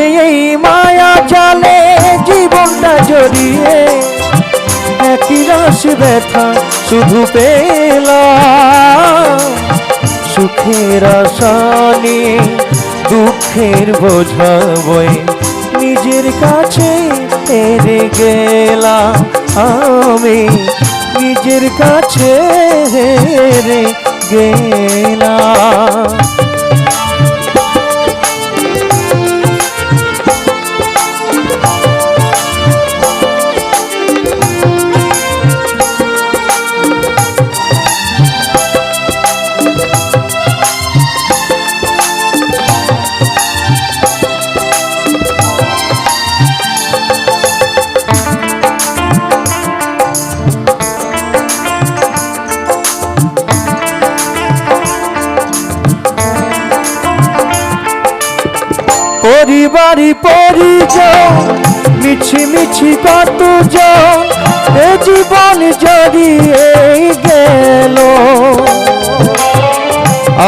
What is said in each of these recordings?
সেই মায়া চলে, জীবনটা জড়িয়ে একই রস ব্যথা শুধু পেলাম। সুখের আসানি দুঃখের বোঝা নিজের কাছে হেরে গেলাম। আমি নিজের কাছে হেরে গেলাম। পরিবারই পরিজন মিছি মিছি কত জন এ জীবন জড়িয়ে গেল।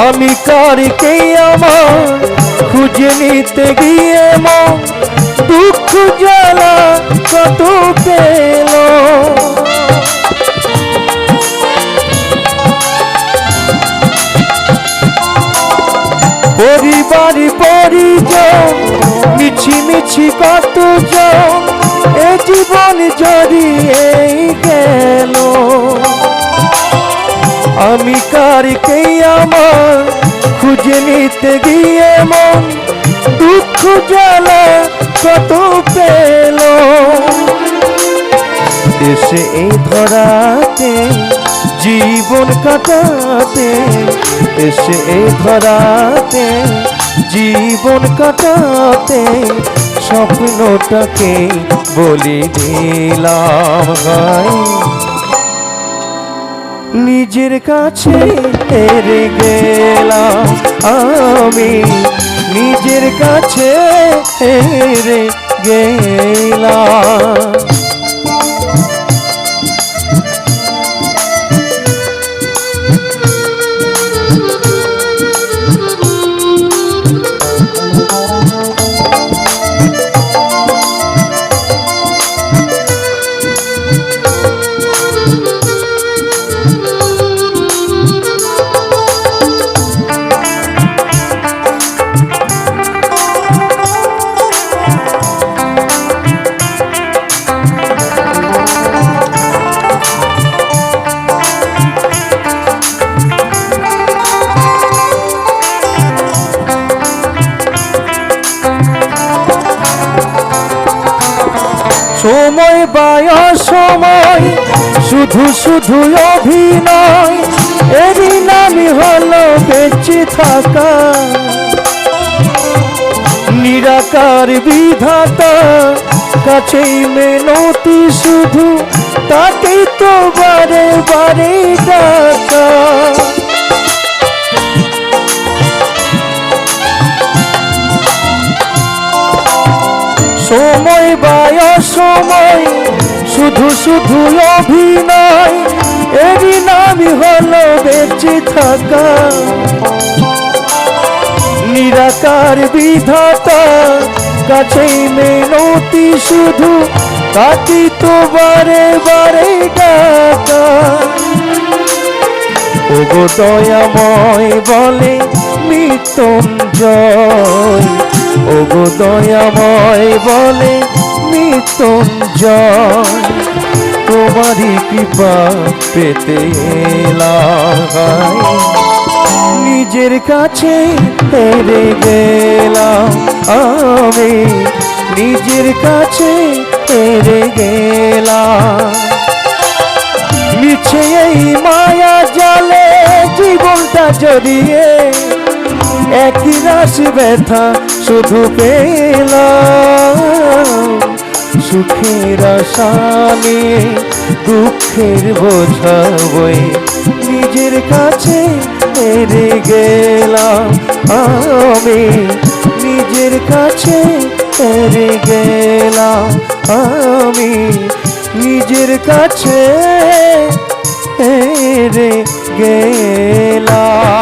আমি কারকে আমার খুঁজে নিতে গিয়ে মন দুঃখ জ্বালা কত পেল। আমার, খুঁজে নিতে গিয়ে মন দুঃখ জ্বালা কত পেল। এসে এই ধরাতে, জীবন কাটাতে এসে এই ধরাতে, জীবন কাটাতে স্বপ্নটাকে বলি দিলাম হায় নিজের কাছে হেরে গেলাম আমি। নিজের কাছে হেরে গেলাম। সময় বায় সময় শুধু শুধু অভিনয়। এরই নামই হলো বেঁচে থাকা। নিরাকার বিধাতা, কাছেই মেনতি শুধু তাকেই তো বারে বারে ডাকা। সময় বায় সময় শুধু শুধু অভিনয়, এরই নামই হলো বেঁচে থাকা। নিরাকার বিধাতা, কাছেই মেনতি শুধু তাকি তো বারে বারে ডাকা। ওগো দয়াময় বলে মৃত্যুঞ্জয়। ওগো দয়াময় বলে মৃত্যুঞ্জয় তোমারই কৃপা পেতে নিজের কাছে হেরে গেলাম আমি, নিজের কাছে হেরে গেলাম। মিছে এই মায়া জালে জীবনটা জড়িয়ে, একই রাশ ব্যথা শুধু পেলাম সুখের আশা নিয়ে দুঃখের বোঝা বয়ে নিজের কাছে হেরে গেলাম। আমি নিজের কাছে হেরে গেলাম। আমি নিজের কাছে হেরে গেলাম।